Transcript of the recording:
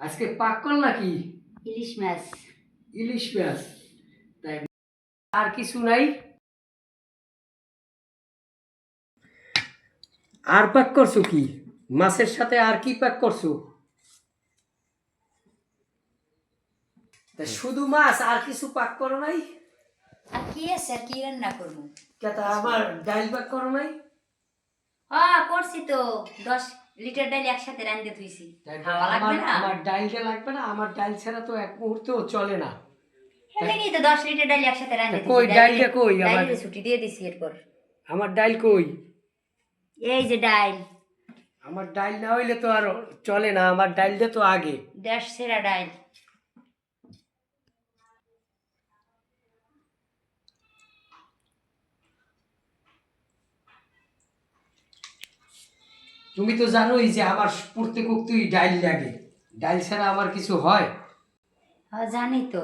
আজকে পাক করলা কি ইলিশ মাছ। ইলিশ মাছ। তাই আর কিছু নাই। আর পাক করছ কি? মাছের সাথে আর কি পাক করছ? তা শুধু মাছ আর কিছু পাক করো নাই? আর কি আছে? আর কি রান্না করব? কেতা আবার ডাইল পাক করো নাই? হ্যাঁ করছি তো। দশ লিটার ডাল একসাথে থুইছি তাই খাওয়া লাগবে আমার না? আমার ডালটা লাগবে না? আমার ডাল ছাড়া তো এক মুহূর্তেও চলে না। এটাই তো দশ লিটার ডাল একসাথে রান্ধতে কই, ডালটা কই আমার? ছুটি দিয়ে দিছি এরপর। আমার ডাল কই? এই যে ডাল আমার ডাইল না হইলে তো আর চলে না আমার ডাইলটা তো আগে। দেশ সেরা ডাল তুমি তো জানোই যে আমার পড়তে করতেই ডাইল লাগে। ডাইল ছাড়া আমার কিছু হয়? হ্যাঁ জানি তো।